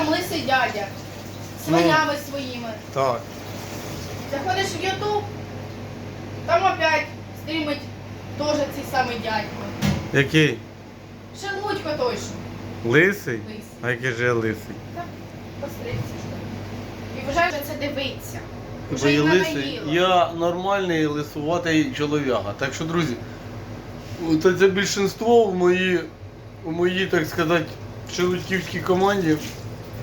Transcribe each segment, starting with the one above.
там лисий дядя. Ну. Свинями своїми. Так. Заходиш в Ютуб, там опять стрімить теж цей самий дядько. Який? Шелудько той що. Лисий? Лисий. А який же я лисий? Так, постригся. І вже вже це дивиться. Бо Вже я лисий. надоїло. Я нормальний лисуватий чолов'яга. Так що, друзі, це більшинство в моїй, у моїй, так сказати, шелудьківській команді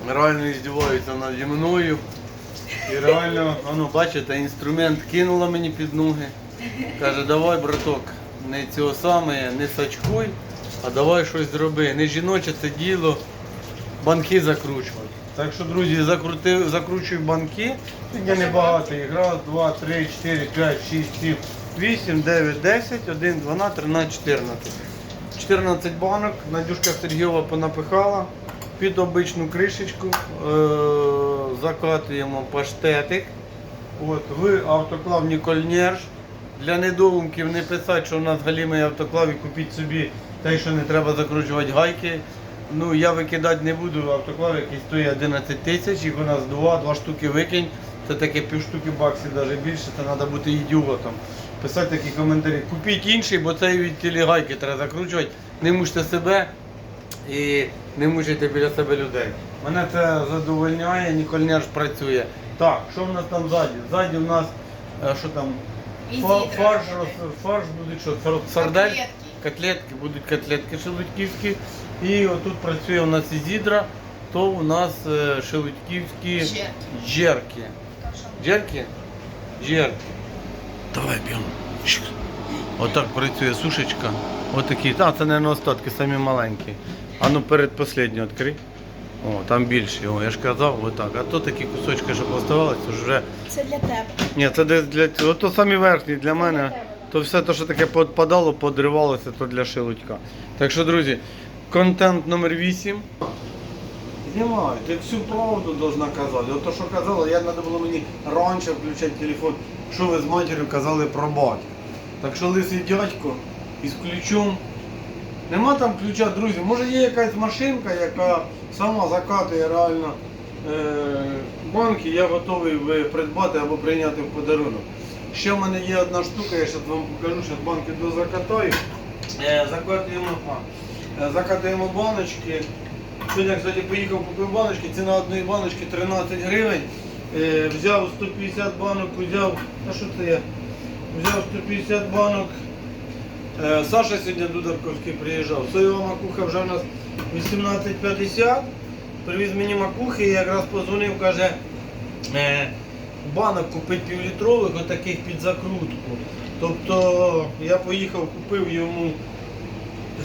реально здіваються наді мною. І реально, ну, бачите, інструмент кинула мені під ноги. Каже, давай, браток, не цього саме, не сачкуй, а давай щось зроби. Не жіноче це діло, банки закручувати. Так що, друзі, закрутив, закручую банки. Я небагато їх. Раз, два, три, чотири, п'ять, шість, сім, вісім, дев'ять, десять, один, дванадцять, тринадцять, чотирнадцять. 14 банок, Надюшка Сергієва понапихала під обичну кришечку, е- закатуємо паштетик. От, в автоклав Нікольнерш. Для недоумків не писати, що у нас галімий автоклав і купіть собі те, що не треба закручувати гайки. Ну, я викидати не буду автоклав, який стоїть 11 тисяч, їх у нас два, два штуки викинь. Це таке пів штуки баксів, навіть більше, це треба бути ідіотом. Писати такі коментарі. Купіть інший, бо цей від тілі гайки треба закручувати. Не мучте себе і не мучайте біля себе людей. Мене це задовольняє, Нікольняш працює. Так, що в нас там ззаді? Ззаді в нас, е, що там, Фа- фарш, буде. роз- фарш буде що? Сар- Сардель? Котлетки. Котлетки, будуть котлетки шелудьківські. І отут працює у нас ізідра, то у нас е, шелудьківські Жерки. джерки. Так що Джерки? Джерки. Давай б'ємо. Отак працює сушечка. Отакі. Та, це, не остатки, самі маленькі. А ну перед последню відкрий. О, там більше. О, я ж казав, отак. А то такі кусочки, що поставалися, вже. Це для тебе. Ні, це десь для цього. То самі верхні для мене. То все те, що таке подпадало, подривалося, то для шелудька. Так що, друзі, контент номер 8. Знімаю, ти всю правду должна казати. Ото що казала, я треба було мені раніше включати телефон, що ви з матір'ю казали про батька. Так що лисий дядько із ключом. Нема там ключа, друзі. Може є якась машинка, яка сама закатує реально е- банки, я готовий ви придбати або прийняти в подарунок. Ще в мене є одна штука, я зараз вам покажу, що банки дозакатаю. Е, закатуємо, е, закатуємо баночки. Сьогодні, кстати, поїхав купив баночки, ціна одної баночки 13 гривень. Е, взяв 150 банок, взяв. А що це я? Взяв 150 банок. Е, Саша сьогодні Дударковський приїжджав. Соєва макуха вже у нас 18,50. Привіз мені макухи і якраз позвонив, каже, е, банок купить півлітрових, отаких під закрутку. Тобто я поїхав, купив йому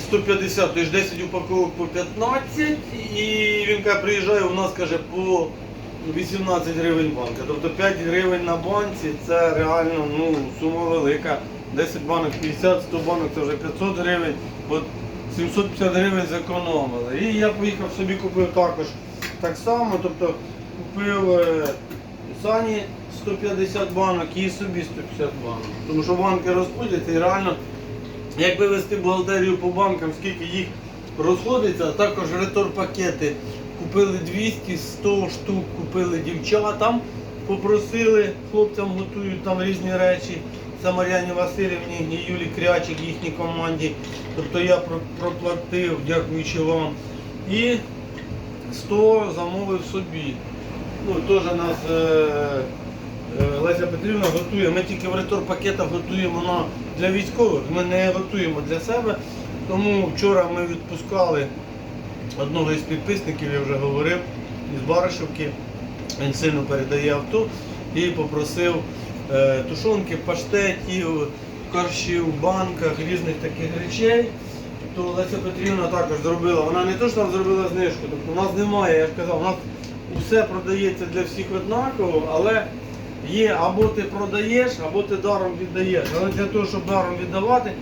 150, тобто 10 упаковок по 15, і він каже, приїжджає, у нас каже по 18 гривень банка. Тобто 5 гривень на банці це реально ну, сума велика. 10 банок 50, 100 банок це вже 500 гривень. От 750 гривень зекономили. І я поїхав собі купив також так само, тобто купив е, Сані 150 банок і собі 150 банок. Тому що банки розходяться і реально Якби вести бухгалтерію по банкам, скільки їх розходиться, а також ретор-пакети купили 200, 100 штук, купили дівчатам, попросили, хлопцям готують там різні речі. Це Мар'яні Васильівні і Юлі Крячик, їхній команді. Тобто я проплатив, дякуючи вам. І 100 замовив собі. Ну, теж нас е, е, Леся Петрівна готує. Ми тільки в ретор-пакетах готуємо на, для військових, ми не готуємо для себе. Тому вчора ми відпускали одного із підписників, я вже говорив, із Баришівки. Він сильно передає авто і попросив тушонки, паштетів, коршів, банках, різних таких речей. То Леся Петрівна також зробила. Вона не то, що там зробила знижку, тобто у нас немає, я ж казав, у нас усе продається для всіх однаково, але є або ти продаєш, або ти даром віддаєш. Але для того, щоб даром віддавати,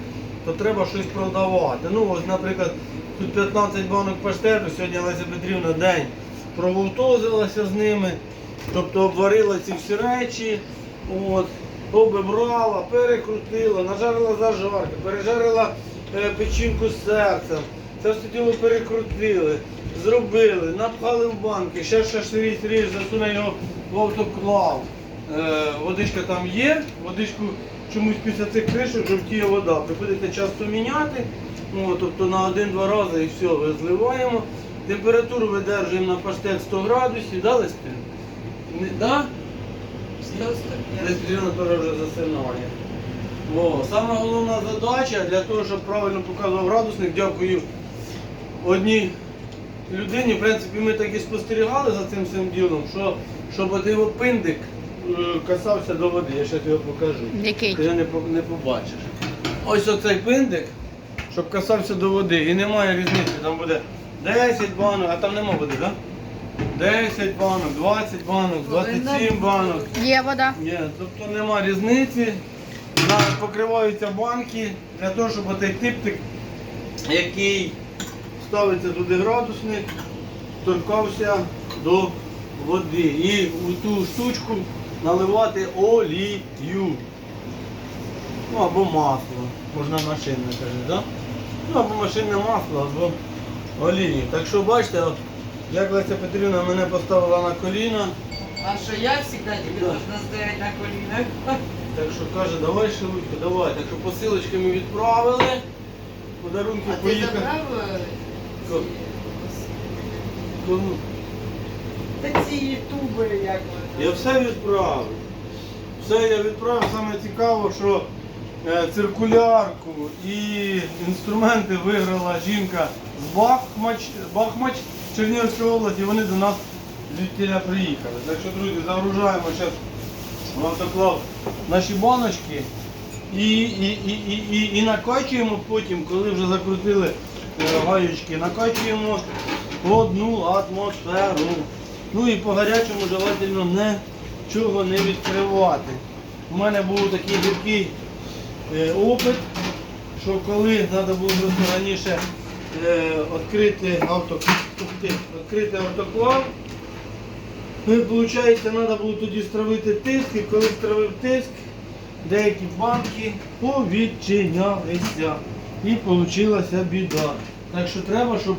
то треба щось продавати. Ну, ось, наприклад, тут 15 банок паштету, сьогодні Леся Петрівна день прововтозилася з ними, тобто обварила ці всі речі, от, обібрала, перекрутила, нажарила зажарки, пережарила е, печінку серцем. Це все діло перекрутили. зробили, напхали в банки, ще ще ріж, засуне його в автоклав. Е, водичка там є, водичку чомусь після цих кришок жовтіє вода. Приходиться часто міняти, ну, тобто на один-два рази і все, ви зливаємо. Температуру видержуємо на паштет 100 градусів, да, Леспін? Не, да? Десь теж вже засинає. О, сама головна задача для того, щоб правильно показував градусник, дякую одній людині. В принципі, ми так і спостерігали за цим всім ділом, що щоб от його пиндик е, касався до води. Я ще тобі покажу. Який? Ти не, не побачиш. Ось оцей пиндик, щоб касався до води. І немає різниці. Там буде 10 банок, а там нема води, так? Да? 10 банок, 20 банок, 27 банок. Є вода. Ні, тобто нема різниці. Покриваються банки для того, щоб отей типтик, який ставиться туди градусник, торкався до води. І у ту штучку наливати олію. Ну або масло. Можна машинне каже, да? Ну або машинне масло, або олію. Так що бачите, як Леся Петрівна мене поставила на коліна. А что я всегда тебе должна стоять на коленях? Так що каже, давай шелудьку, давай. Так що посилочки ми відправили. Подарунки А ти поїхали. забрав? е? Та ці ютуби, як вони. Я все відправив. Все я відправив. Саме цікаво, що е, циркулярку і інструменти виграла жінка з Бахмач, Бахмач Чернігівської області. Вони до нас звідтіля приїхали. Так що, друзі, загружаємо зараз в автоклав наші баночки і, і, і, і, і, і накачуємо потім, коли вже закрутили е, гаючки, накачуємо одну атмосферу. Ну і по гарячому желательно нічого не відкривати. У мене був такий гіркий е, опит, що коли треба було раніше відкрити, авто, ух автоклав, Ну, виходить, треба було тоді стравити тиск, і коли стравив тиск, деякі банки повідчинялися. І вийшла біда. Так що треба, щоб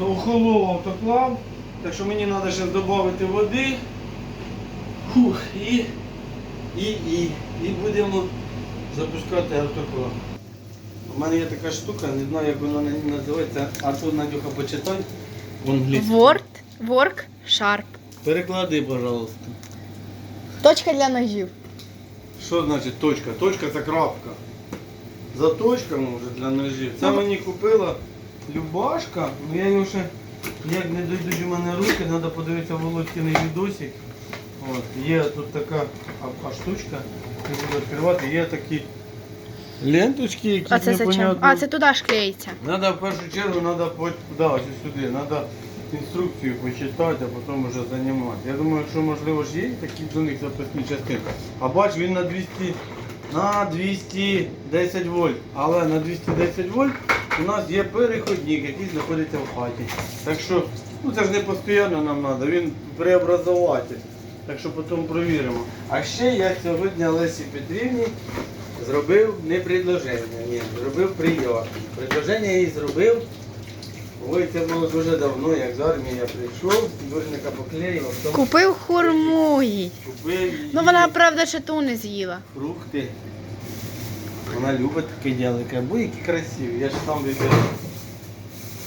охолов автоклав. Так що мені треба ще додати води. Фух, і, і, і, і будемо запускати автоклав. У мене є така штука, не знаю, як вона називається, а тут Надюха почитай в англійській. Word, work, sharp. Переклади, пожалуйста. Точка для ножів. Що значить точка? Точка це крапка. За точками вже для ножів. Це мені купила Любашка, ну я його ще як не дійдуть у мене руки, треба подивитися Володькиний відосик. От, є тут така а, а штучка, не буду відкривати, є такі ленточки, які А це зачем? непонятно. А, це туди ж клеїться. Надо в першу чергу надо по, да, ось сюди, надо інструкцію почитати, а потім вже займатися. Я думаю, що можливо ж є такі до них запасні частинки. А бач, він на 200, на 210 вольт. Але на 210 вольт у нас є переходник, який знаходиться в хаті. Так що, ну це ж не постійно нам треба, він преобразователь. Так що потім провіримо. А ще я сьогодні Лесі Петрівні зробив не предложення, ні, зробив прийом. Предложення їй зробив. Ой, це було дуже давно, як з армії я прийшов, дурника поклеїв, а потім Купив хурму їй. купив її Ну вона, правда, ще ту не з'їла. фрукти. Вона любить таке діло, каже, бо які красиві, я ж сам вибирав.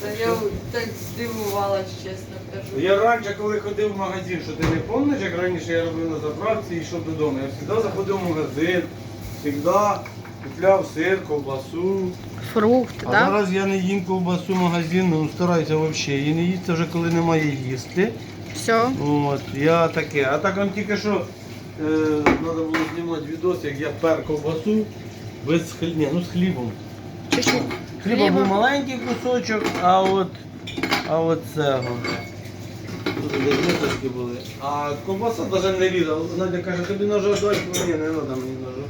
Та я так здивувалась, чесно кажу. Я раніше, коли ходив в магазин, що ти не пам'ятаєш, як раніше я робив на заправці і йшов додому. Я завжди заходив в магазин, завжди купляв сир, ковбасу. Фрукт, А так? зараз я не їм ковбасу магазинну, ну стараюся взагалі. Її не їсти вже коли немає їсти. Все. От, я таке. А так он тільки що е, треба було знімати відос, як я пер ковбасу без хлі... Ні, ну з хлібом. Чуть-чуть. Хліба Хліба. був маленький кусочок, а от, а от цього. Тут були. А ковбаса навіть не різала. Надя каже, тобі ножа дай, ні, не треба мені ножа.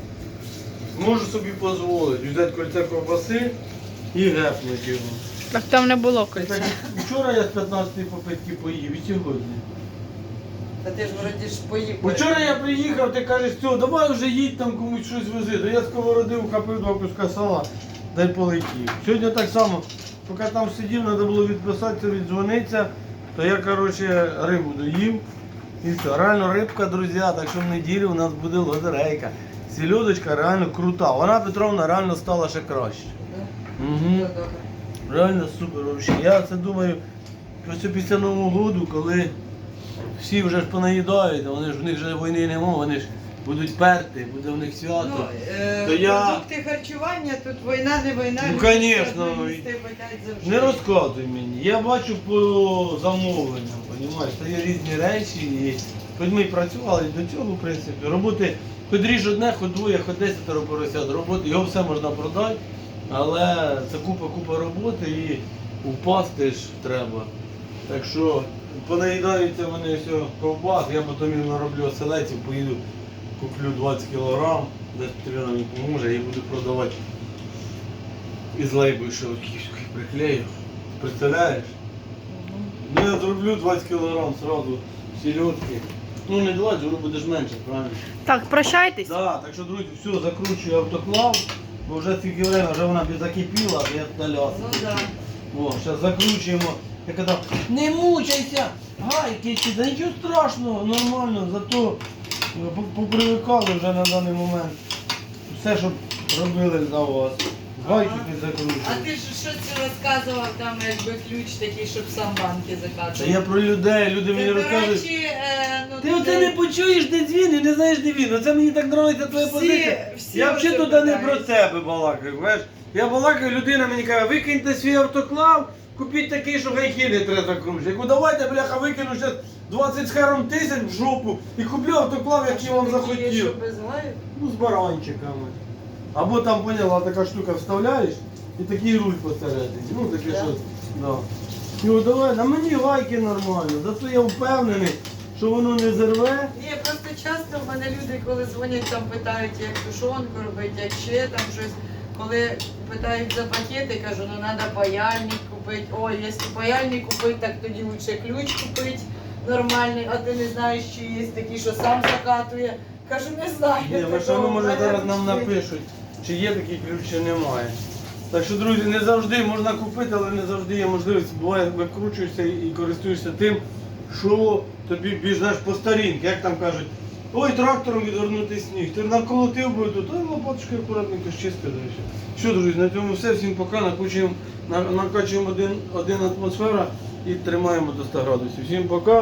Можу собі дозволити взяти кольце ковбаси і гепнути його. Так там не було Так, кольця. вчора я з 15 попитки поїв і сьогодні. Та ти ж вроді ж поїв. Вчора я приїхав, ти кажеш, все, давай вже їдь там комусь щось вези. То я сковороди ухопив два куска сала, дай полетів. Сьогодні так само поки там сидів, треба було відписатися, віддзвонитися, то я, коротше, рибу доїв. І все. Реально рибка, друзі, так що в неділю у нас буде лотерейка. Сільодочка реально крута. Вона Петровна реально стала ще краще. Угу. Реально супер вообще. Я це думаю, ось після Нового року, коли всі вже ж понаїдають, вони ж в них вже війни нема, вони ж будуть перти, буде в них свято. Ну, е, То я- продукти харчування, тут війна, не війна. Ну, люди ну, їсти завжди. Не розказуй мені. Я бачу по замовленням, розумієш, це є різні речі. І хоч ми і працювали до цього, в принципі, роботи, хоч ріж одне, хоч двоє, хоч десятеро поросят, роботи, його все можна продати, але це купа-купа роботи і впасти ж треба. Так що понаїдаються вони все ковбас, я потім нароблю оселеців, поїду, куплю 20 кілограм, десь Петрина мені поможе і буду продавати із лейбою ще київської приклею. Представляєш? Ну я зроблю 20 кілограм сразу сільотки. Ну не 20, воно буде ж менше, правильно? Так, прощайтесь. Да, так що, друзі, все, закручую автоклав, бо вже скільки время, вже вона закипіла, я вдаляв. Ну да. О, зараз закручуємо. Я казав, не мучайся, гайки, ці, да нічого страшного, нормально, зато е, попривикали вже на даний момент. Все, що робили за вас. Гайки Ага. не А ти ж що це розказував там, якби ключ такий, щоб сам банки Це закатувати? я про людей, люди мені Ти, до розказують. речі, е, ну, Ти оце не почуєш, де дзвін і не знаєш, де він. Оце мені так подобається твоя Всі- позиція. всі я оце взагалі туди не про тебе балакаю. Знаєш? Я балакаю, людина мені каже, викиньте свій автоклав, купіть такий, що гайки не треба закручувати. Я кажу, давайте, бляха, викину зараз 20 з хером тисяч в жопу і куплю автоклав, який вам захотів. Ну, з баранчиками. Або там, поняла, така штука вставляєш і такий руль посередині. Ну, таке Да. що. Да. Давай, на мені гайки нормально, зато я впевнений, що воно не зерве. Ні, просто часто в мене люди, коли дзвонять, там питають, як тушонку робити, як ще там щось. Коли питають за пакети, кажу, ну треба паяльник купити. Ой, якщо паяльник купити, так тоді лучше ключ купити нормальний, а ти не знаєш, чи є такі, що сам закатує. Кажу, не знаю. Ні, ви що ну, може зараз нам напишуть, чи є такий ключ, чи немає. Так що, друзі, не завжди можна купити, але не завжди є можливість. Буває, викручуєшся і користуєшся тим, що тобі більш знаєш по старінки, як там кажуть, ой, трактором відвернути сніг. Ти наколотив би тут, ой, лопаточкою акуратненько і. Що, друзі, на цьому все. Всім пока. Накачуємо, накачуємо один, один атмосфера і тримаємо до 100 градусів. Всім пока.